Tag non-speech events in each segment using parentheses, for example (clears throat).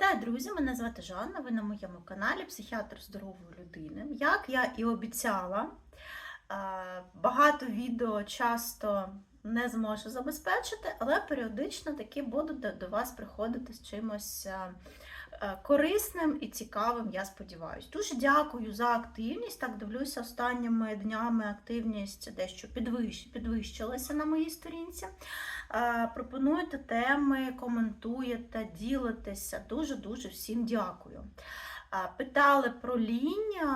Вітаю, друзі! Мене звати Жанна. Ви на моєму каналі Психіатр здорової людини. Як я і обіцяла, е, багато відео часто не зможу забезпечити, але періодично таки буду до- вас приходити з чимось е, корисним і цікавим, я сподіваюся. Дуже дякую за активність. Так дивлюся, останніми днями активність дещо підвищилася на моїй сторінці. Е, Пропонуєте теми, коментуєте, ділитеся. Дуже-дуже всім дякую. Е, Питали про лінь, е,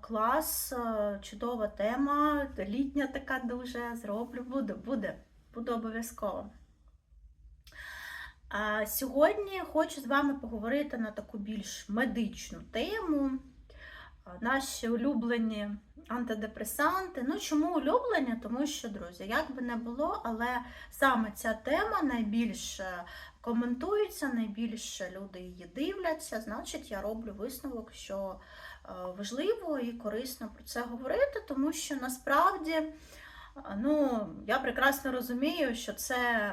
клас, е, чудова тема, літня така дуже зроблю, буде, буде, буде обов'язково. А Сьогодні хочу з вами поговорити на таку більш медичну тему. Наші улюблені антидепресанти. Ну, чому улюблені? Тому що, друзі, як би не було, але саме ця тема найбільше коментується, найбільше люди її дивляться. Значить, я роблю висновок, що е, важливо і корисно про це говорити, тому що насправді е, ну, я прекрасно розумію, що це.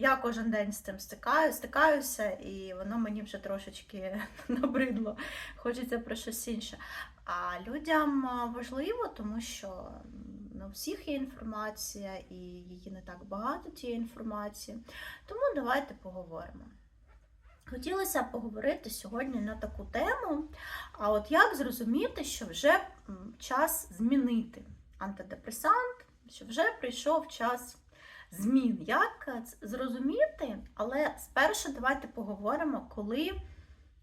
Я кожен день з цим стикаю, стикаюся, і воно мені вже трошечки (laughs) набридло. Хочеться про щось інше. А людям важливо, тому що на всіх є інформація, і її не так багато тієї інформації. Тому давайте поговоримо. Хотілося поговорити сьогодні на таку тему. А от як зрозуміти, що вже час змінити антидепресант, що вже прийшов час змін. Як зрозуміти? Але спершу давайте поговоримо, коли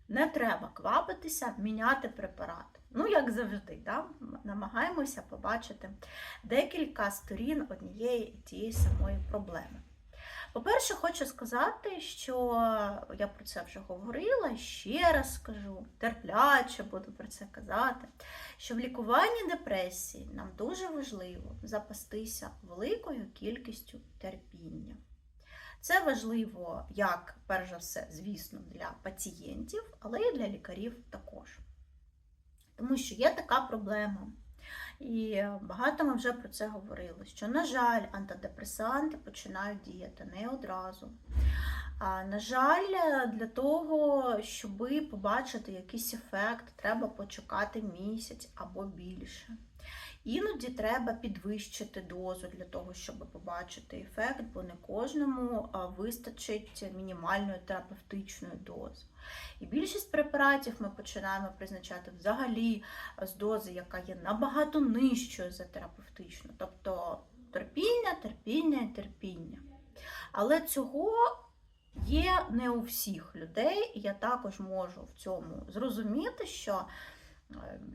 не треба квапитися, міняти препарат. Ну, як завжди, да? намагаємося побачити декілька сторін однієї і тієї самої проблеми. По-перше, хочу сказати, що я про це вже говорила, ще раз скажу, терпляче буду про це казати, що в лікуванні депресії нам дуже важливо запастися великою кількістю терпіння. Це важливо як, перш за все, звісно, для пацієнтів, але і для лікарів також. Тому що є така проблема. І багато ми вже про це говорили, що, на жаль, антидепресанти починають діяти не одразу. А, на жаль, для того, щоб побачити якийсь ефект, треба почекати місяць або більше. Іноді треба підвищити дозу для того, щоб побачити ефект, бо не кожному вистачить мінімальної терапевтичної дози. І більшість препаратів ми починаємо призначати взагалі з дози, яка є набагато нижчою за терапевтичну. Тобто терпіння, терпіння і терпіння. Але цього є не у всіх людей, і я також можу в цьому зрозуміти, що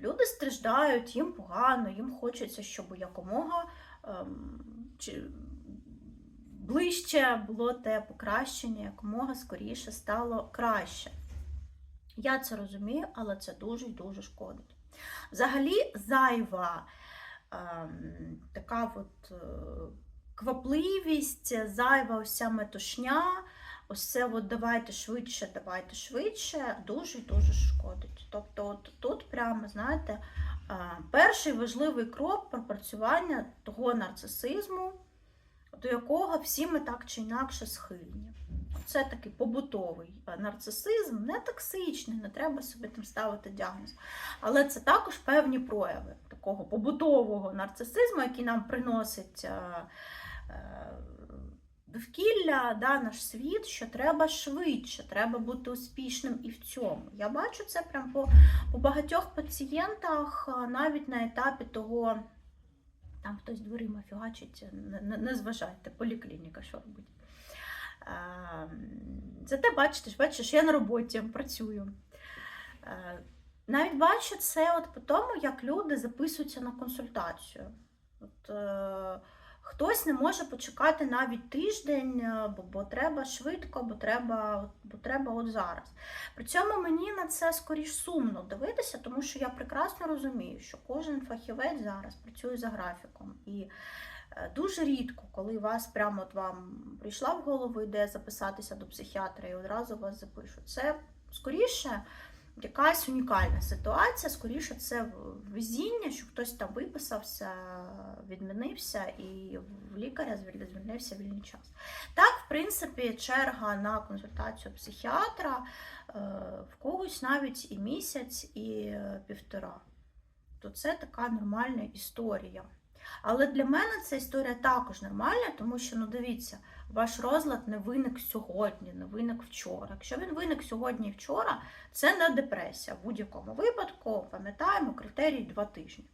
люди страждають, їм погано, їм хочеться, щоб якомога ем, чи, ближче було те покращення, якомога скоріше стало краще. Я це розумію, але це дуже і дуже шкодить. Взагалі, зайва ем, така от е, квапливість, зайва ось метушня, ось це от давайте швидше, давайте швидше, дуже і дуже шкодить. Тобто, от тут прямо, знаєте, перший важливий крок пропрацювання того нарцисизму, до якого всі ми так чи інакше схильні. Це такий побутовий нарцисизм, не токсичний, не треба собі там ставити діагноз. Але це також певні прояви такого побутового нарцисизму, який нам приносить е, довкілля, да, наш світ, що треба швидше, треба бути успішним і в цьому. Я бачу це прям по, по багатьох пацієнтах, е, навіть на етапі того, там хтось дверима фігачить, не, не, зважайте, поліклініка, що робить. Е, Зате бачите, бачиш, я на роботі працюю. Е, Навіть бачу це от по тому, як люди записуються на консультацію. От, хтось не може почекати навіть тиждень, е, бо, бо треба швидко, бо треба, бо треба от зараз. При цьому мені на це скоріш сумно дивитися, тому що я прекрасно розумію, що кожен фахівець зараз працює за графіком. І Е, Дуже рідко, коли вас прямо от вам прийшла в голову ідея записатися до психіатра і одразу вас запишуть. Це скоріше якась унікальна ситуація. Скоріше, це везіння, що хтось там виписався, відмінився і в лікаря звільнився вільний час. Так, в принципі, черга на консультацію психіатра е, в когось навіть і місяць, і е, півтора. То це така нормальна історія. Але для мене ця історія також нормальна, тому що, ну дивіться, ваш розлад не виник сьогодні, не виник вчора. Якщо він виник сьогодні і вчора, це не депресія. В будь-якому випадку, пам'ятаємо, критерій два тижні.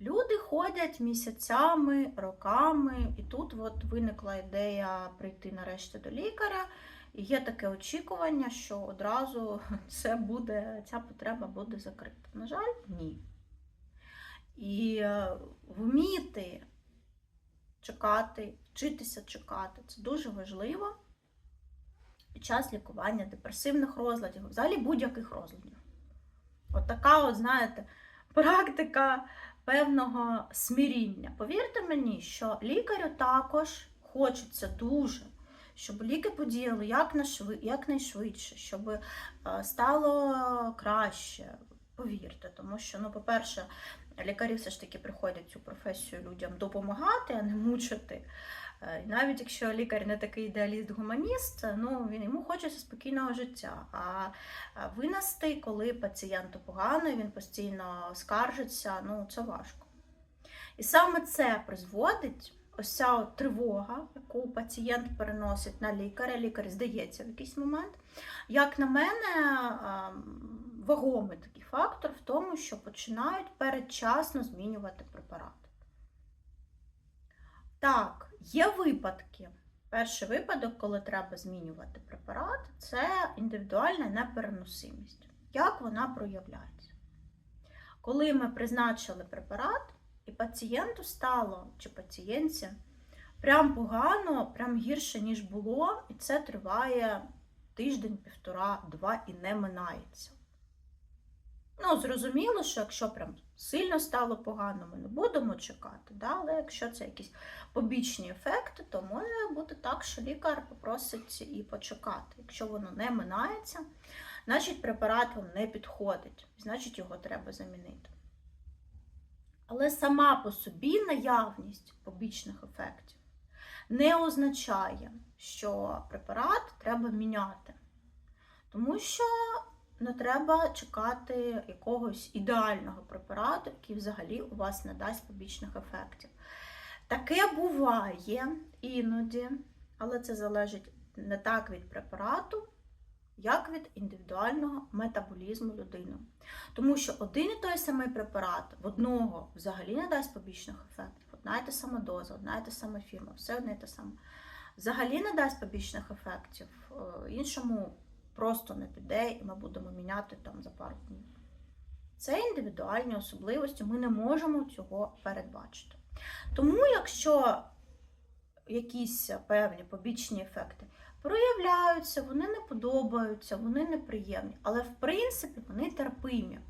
Люди ходять місяцями, роками, і тут от виникла ідея прийти нарешті до лікаря. І є таке очікування, що одразу (laughs) це буде, ця потреба буде закрита. На жаль, ні. І е, вміти чекати, вчитися чекати це дуже важливо під час лікування депресивних розладів, взагалі будь-яких розладів. От така, от, знаєте, практика певного смиріння. Повірте мені, що лікарю також хочеться дуже, щоб ліки подіяли якнайшвидше, щоб е, стало краще. Повірте, тому що, ну, по-перше, лікарі все ж таки приходять цю професію людям допомагати, а не мучити. Е, Навіть якщо лікар не такий ідеаліст-гуманіст, ну він йому хочеться спокійного життя. А винести, коли пацієнту погано, він постійно скаржиться, ну це важко. І саме це призводить ось ця тривога, яку пацієнт переносить на лікаря, лікар здається в якийсь момент. Як на мене, ем, вагомий такий фактор в тому, що починають передчасно змінювати препарати. Так, є випадки. Перший випадок, коли треба змінювати препарат, це індивідуальна непереносимість. Як вона проявляється? Коли ми призначили препарат, і пацієнту стало чи пацієнтці прям погано, прям гірше, ніж було, і це триває тиждень, півтора, два і не минається. Ну, зрозуміло, що якщо прям сильно стало погано, ми не будемо чекати, да? але якщо це якісь побічні ефекти, то може бути так, що лікар попросить і почекати. Якщо воно не минається, значить препарат вам не підходить, значить його треба замінити. Але сама по собі наявність побічних ефектів не означає, що препарат треба міняти. Тому що не треба чекати якогось ідеального препарату, який взагалі у вас не дасть побічних ефектів. Таке буває іноді, але це залежить не так від препарату, як від індивідуального метаболізму людини. Тому що один і той самий препарат в одного взагалі не дасть побічних ефектів. Одна і та сама доза, одна і та сама фірма, все одне і те саме. Взагалі не дасть побічних ефектів, е, іншому просто не піде, і ми будемо міняти там за пару днів. Це індивідуальні особливості, ми не можемо цього передбачити. Тому, якщо якісь певні побічні ефекти проявляються, вони не подобаються, вони неприємні, але в принципі вони терпимі,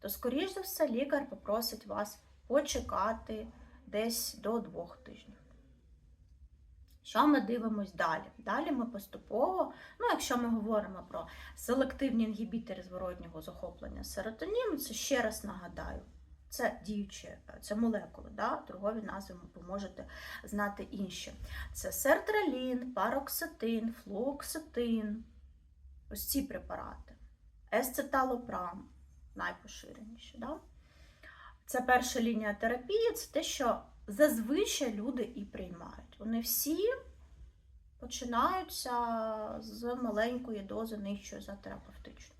то, скоріш за все, лікар попросить вас почекати десь до двох тижнів. Що ми дивимось далі? Далі ми поступово, ну, якщо ми говоримо про селективні інгібітори зворотнього захоплення серотоніну, це ще раз нагадаю, це діючі, це молекули, да? торгові назви ви можете знати інші. Це сертралін, пароксетин, флуоксетин, ось ці препарати, есцеталопрам, найпоширеніші. Да? Це перша лінія терапії, це те, що зазвичай люди і приймають. Вони всі починаються з маленької дози нижчої за терапевтичну.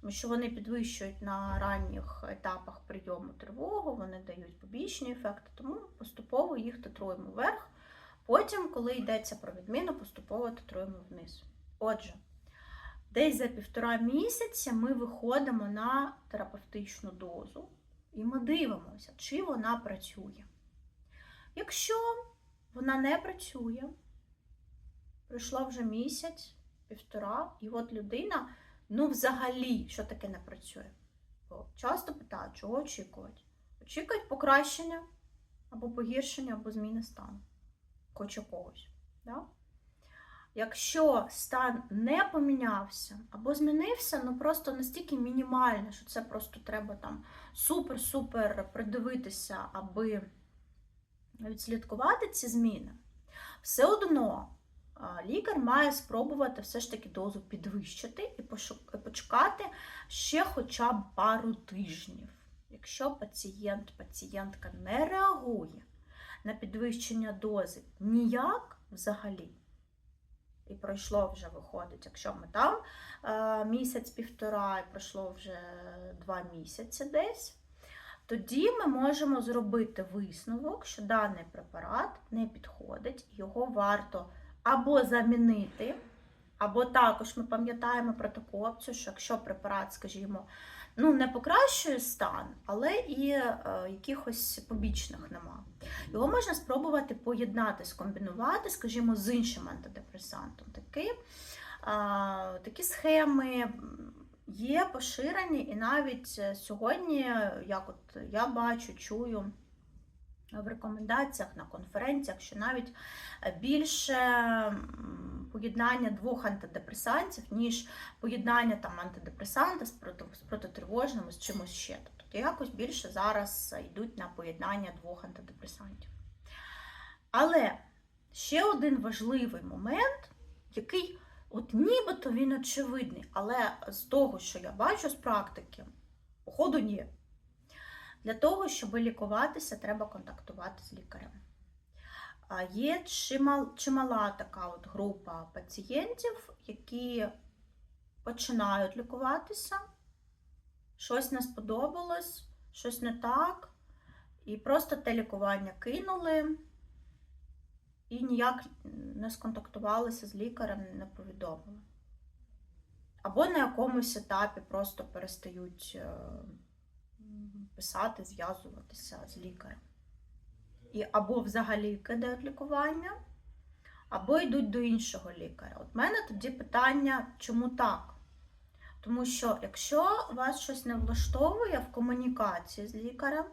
Тому що вони підвищують на ранніх етапах прийому тривогу, вони дають побічні ефекти, тому поступово їх титруємо вверх. Потім, коли йдеться про відміну, поступово титруємо вниз. Отже, десь за півтора місяця ми виходимо на терапевтичну дозу і ми дивимося, чи вона працює. Якщо вона не працює, пройшло вже місяць, півтора, і от людина, ну взагалі, що таке не працює? Бо часто питають, чого очікувати? Очікують покращення або погіршення, або зміни стану. Хоч якогось. Да? Якщо стан не помінявся або змінився, ну просто настільки мінімально, що це просто треба там супер-супер придивитися, аби відслідкувати ці зміни, все одно лікар має спробувати все ж таки дозу підвищити і почекати ще хоча б пару тижнів. Якщо пацієнт, пацієнтка не реагує на підвищення дози ніяк взагалі, і пройшло вже виходить, якщо ми там е, місяць-півтора, і пройшло вже два місяці десь, тоді ми можемо зробити висновок, що даний препарат не підходить, його варто або замінити, або також ми пам'ятаємо про таку опцію, що якщо препарат, скажімо, ну, не покращує стан, але і е, якихось побічних нема. Його можна спробувати поєднати, скомбінувати, скажімо, з іншим антидепресантом. Такі, а, такі схеми є поширені, і навіть е, сьогодні, як от я бачу, чую в рекомендаціях на конференціях, що навіть е, більше поєднання двох антидепресантів, ніж поєднання там антидепресанта з, протитривожним, з чимось ще. Тобто якось більше зараз йдуть на поєднання двох антидепресантів. Але ще один важливий момент, який от нібито він очевидний, але з того, що я бачу з практики, походу ні. Для того, щоб лікуватися, треба контактувати з лікарем. Є чимал, чимала така от група пацієнтів, які починають лікуватися, щось не сподобалось, щось не так, і просто те лікування кинули і ніяк не сконтактувалися з лікарем, не повідомили. Або на якомусь етапі просто перестають е, писати, зв'язуватися з лікарем. І або взагалі кидають лікування, або йдуть до іншого лікаря. От мене тоді питання, чому так? Тому що якщо вас щось не влаштовує в комунікації з лікарем,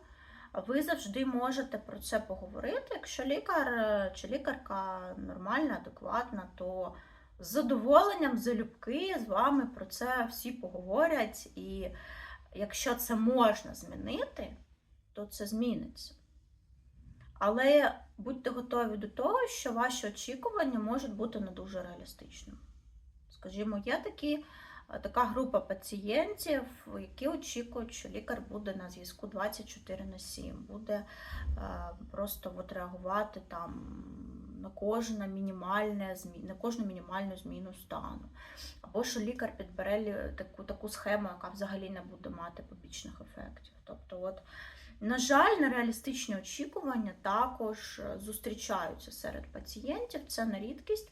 ви завжди можете про це поговорити. Якщо лікар е, чи лікарка нормальна, адекватна, то з задоволенням, залюбки з вами про це всі поговорять. І якщо це можна змінити, то це зміниться. Але будьте готові до того, що ваші очікування можуть бути не дуже реалістичними. Скажімо, є такі, е, така група пацієнтів, які очікують, що лікар буде на зв'язку 24 на 7, буде е, просто от реагувати там на кожне мінімальне на кожну мінімальну зміну стану. Або що лікар підбере таку, таку схему, яка взагалі не буде мати побічних ефектів. Тобто, от, на жаль, нереалістичні очікування також е, зустрічаються серед пацієнтів, це не рідкість,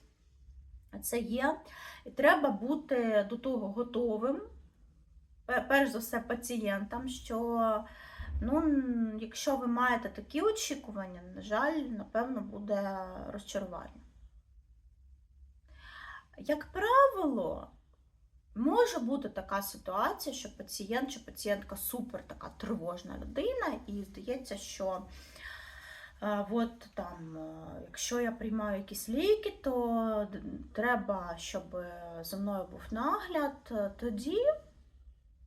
це є. І треба бути до того готовим, перш за все, пацієнтам, що ну, якщо ви маєте такі очікування, на жаль, напевно, буде розчарування. Як правило, Може бути така ситуація, що пацієнт чи пацієнтка супер така тривожна людина, і здається, що е, от там, е, якщо я приймаю якісь ліки, то треба, щоб за мною був нагляд. Е, Тоді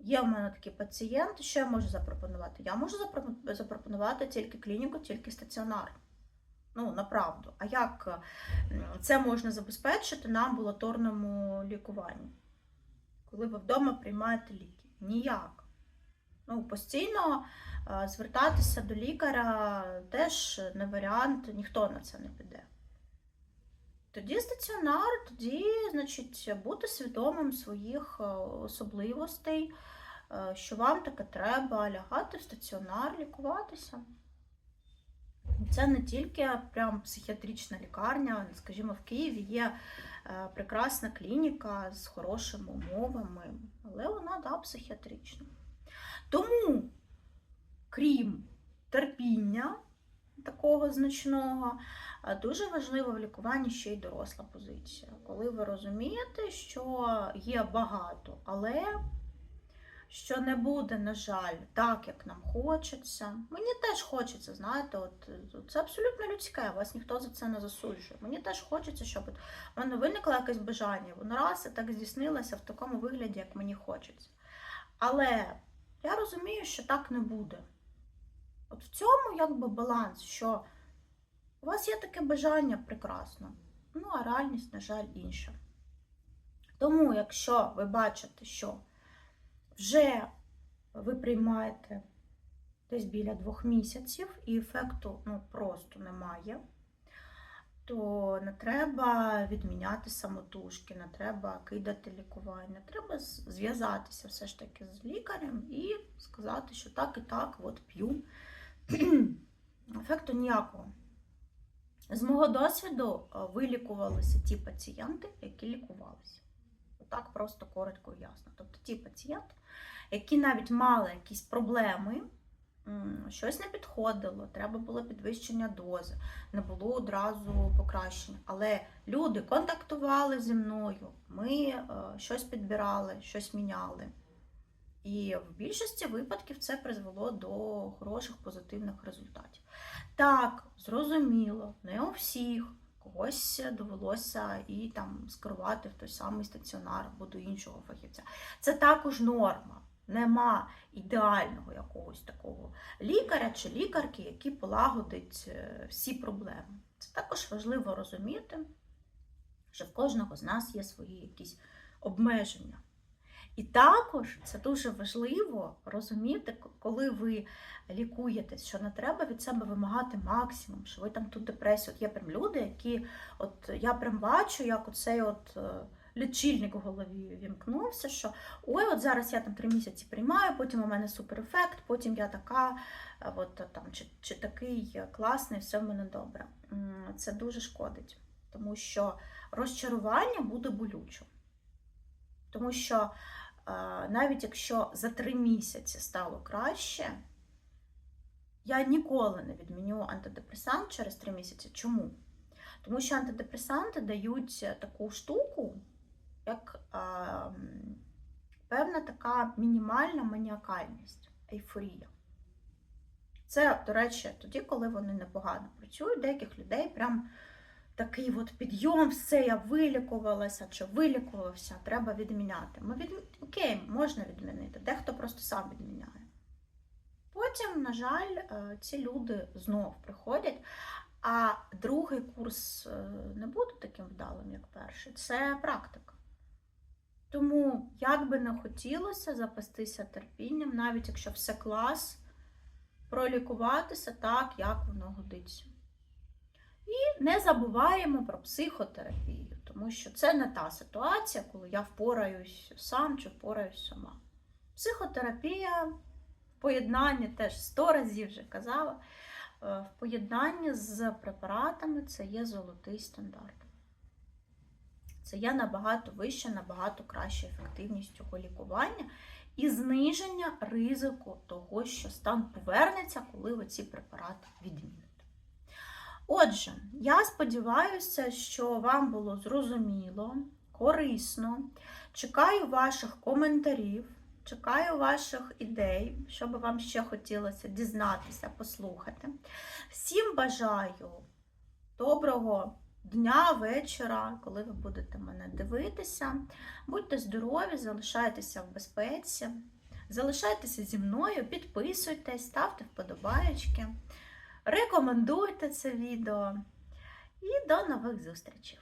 є в мене такі пацієнти, що я можу запропонувати? Я можу запропонувати тільки клініку, тільки стаціонар. Ну, направду. А як е, це можна забезпечити на амбулаторному лікуванні? коли ви вдома приймаєте ліки? Ніяк. Ну, постійно е, звертатися до лікаря теж не варіант, ніхто на це не піде. Тоді стаціонар, тоді, значить, бути свідомим своїх е, особливостей, що вам таке треба, лягати в стаціонар, лікуватися. Це не тільки прям психіатрична лікарня, скажімо, в Києві є е, прекрасна клініка з хорошими умовами, але вона да, психіатрична. Тому, крім терпіння такого значного, е, дуже важлива в лікуванні ще й доросла позиція. Коли ви розумієте, що є багато, але що не буде, на жаль, так, як нам хочеться. Мені теж хочеться, знаєте, от це абсолютно людське, вас ніхто за це не засуджує. Мені теж хочеться, щоб от в мене виникло якесь бажання, воно раз і так здійснилося в такому вигляді, як мені хочеться. Але я розумію, що так не буде. От в цьому якби баланс, що у вас є таке бажання прекрасно, ну а реальність, на жаль, інша. Тому, якщо ви бачите, що вже ви приймаєте десь біля двох місяців і ефекту ну, просто немає, то не треба відміняти самотужки, не треба кидати лікування. Треба зв'язатися все ж таки з лікарем і сказати, що так і так, от п'ю. (clears throat) Ефекту ніякого. З мого досвіду вилікувалися ті пацієнти, які лікувалися. Так просто коротко і ясно. Тобто ті пацієнти, які навіть мали якісь проблеми, щось не підходило, треба було підвищення дози, не було одразу покращення. Але люди контактували зі мною, ми е, щось підбирали, щось міняли. І в більшості випадків це призвело до хороших позитивних результатів. Так, зрозуміло, не у всіх. Когось довелося і там скерувати в той самий стаціонар або до іншого фахівця. Це також норма. Нема ідеального якогось такого лікаря чи лікарки, який полагодить е, всі проблеми. Це також важливо розуміти, що в кожного з нас є свої якісь обмеження. І також це дуже важливо розуміти, коли ви лікуєтесь, що не треба від себе вимагати максимум, що ви там тут депресію. От є прям люди, які, от я прям бачу, як оцей от е, лічильник в голові вімкнувся, що ой, от зараз я там три місяці приймаю, потім у мене суперефект, потім я така, е, от там, чи, чи такий класний, все в мене добре. Це дуже шкодить, тому що розчарування буде болючим. Тому що навіть якщо за три місяці стало краще, я ніколи не відміню антидепресант через три місяці. Чому? Тому що антидепресанти дають таку штуку, як е, певна така мінімальна маніакальність, ейфорія. Це, до речі, тоді, коли вони непогано працюють, деяких людей прям такий от підйом, все, я вилікувалася чи вилікувався, треба відміняти. Ми від... Окей, можна відмінити, дехто просто сам відміняє. Потім, на жаль, е, ці люди знов приходять, а другий курс е, не буде таким вдалим, як перший. Це практика. Тому, як би не хотілося запастися терпінням, навіть якщо все клас, пролікуватися так, як воно годиться. І не забуваємо про психотерапію, тому що це не та ситуація, коли я впораюсь сам чи впораюсь сама. Психотерапія в поєднанні теж сто разів вже казала. е, В поєднанні з препаратами це є золотий стандарт. Це є набагато вища, набагато краща ефективність цього лікування і зниження ризику того, що стан повернеться, коли ви ці препарати відміните. Отже, я сподіваюся, що вам було зрозуміло, корисно. Чекаю ваших коментарів, чекаю ваших ідей, що би вам ще хотілося дізнатися, послухати. Всім бажаю доброго дня, вечора, коли ви будете мене дивитися. Будьте здорові, залишайтеся в безпеці, залишайтеся зі мною, підписуйтесь, ставте вподобаєчки. Рекомендуйте це відео і до нових зустрічей!